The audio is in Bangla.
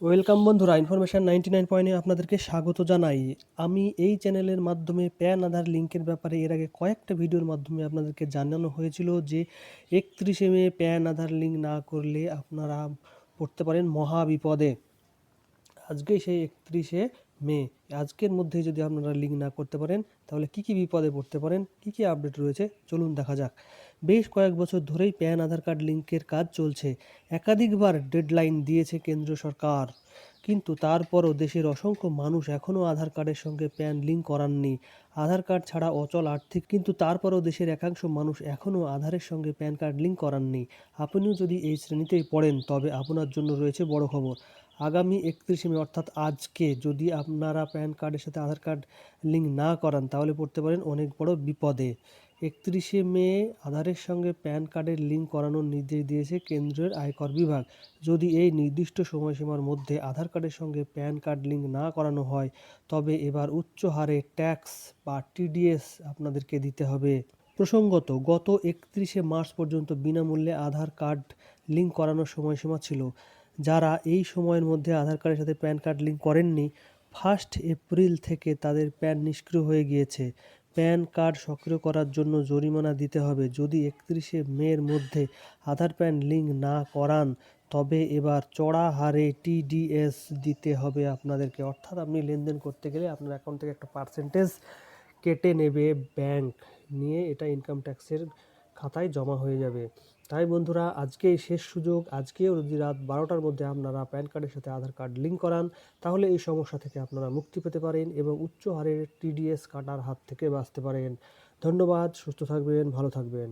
ওয়েলকাম বন্ধুরা, ইনফরমেশান নাইনটি নাইন পয়েন্টে আপনাদেরকে স্বাগত জানাই। আমি এই চ্যানেলের মাধ্যমে প্যান আধার লিঙ্কের ব্যাপারে এর আগে কয়েকটা ভিডিওর মাধ্যমে আপনাদেরকে জানানো হয়েছিল যে একত্রিশে মে প্যান আধার লিঙ্ক না করলে আপনারা পড়তে পারেন মহাবিপদে। আজকেই সেই একত্রিশে মে আজকের মধ্যে যদি আপনারা লিঙ্ক না করতে পারেন, তাহলে কি কি বিপদে পড়তে পারেন, কি কি আপডেট রয়েছে, চলুন দেখা যাক। বেশ কয়েক বছর ধরেই প্যান আধার কার্ড লিঙ্কের কাজ চলছে। একাধিকবার ডেডলাইন দিয়েছে কেন্দ্র সরকার। কিন্তু তারপরও দেশের অসংখ্য মানুষ এখনও আধার কার্ডের সঙ্গে প্যান লিঙ্ক করাননি। আধার কার্ড ছাড়া অচল আর্থিক, কিন্তু তারপরও দেশের একাংশ মানুষ এখনও আধারের সঙ্গে প্যান কার্ড লিঙ্ক করাননি। আপনিও যদি এই শ্রেণীতেই পড়েন, তবে আপনার জন্য রয়েছে বড় খবর। আগামী একত্রিশে মে, অর্থাৎ আজকে, যদি আপনারা প্যান কার্ডের সাথে আধার কার্ড লিঙ্ক না করান, তাহলে পড়তে পারেন অনেক বড় বিপদে। একত্রিশে মে আধারের সঙ্গে প্যান কার্ডের লিঙ্ক করানোর নির্দেশ দিয়েছে কেন্দ্রের আয়কর বিভাগ। যদি এই নির্দিষ্ট সময়সীমার মধ্যে আধার কার্ডের সঙ্গে প্যান কার্ড লিঙ্ক না করানো হয়, তবে এবার উচ্চ হারে ট্যাক্স বা টিডিএস আপনাদেরকে দিতে হবে। প্রসঙ্গত, গত একত্রিশে মার্চ পর্যন্ত বিনামূল্যে আধার কার্ড লিঙ্ক করানোর সময়সীমা ছিল। যারা এই সময়ের মধ্যে আধার কার্ডের সাথে প্যান কার্ড লিঙ্ক করেননি, ফার্স্ট এপ্রিল থেকে তাদের প্যান নিষ্ক্রিয় হয়ে গিয়েছে। প্যান কার্ড সক্রিয় করার জন্য জরিমানা দিতে হবে। যদি একত্রিশে মের মধ্যে আধার প্যান লিঙ্ক না করান, তবে এবার চড়া হারে টিডিএস দিতে হবে আপনাদেরকে। অর্থাৎ আপনি লেনদেন করতে গেলে আপনার অ্যাকাউন্ট থেকে একটা পার্সেন্টেজ কেটে নেবে ব্যাংক নিয়ে এটা ইনকাম ট্যাক্সের খাতায় জমা হয়ে যাবে। তাই বন্ধুরা আজকেই শেষ সুযোগ, আজকেও যদি রাত বারোটার মধ্যে আপনারা প্যান কার্ডের সাথে আধার কার্ড লিঙ্ক করান, তাহলে এই সমস্যা থেকে আপনারা মুক্তি পেতে পারেন এবং উচ্চ হারের টিডিএস কাটার হাত থেকে বাঁচতে পারেন। ধন্যবাদ, সুস্থ থাকবেন, ভালো থাকবেন।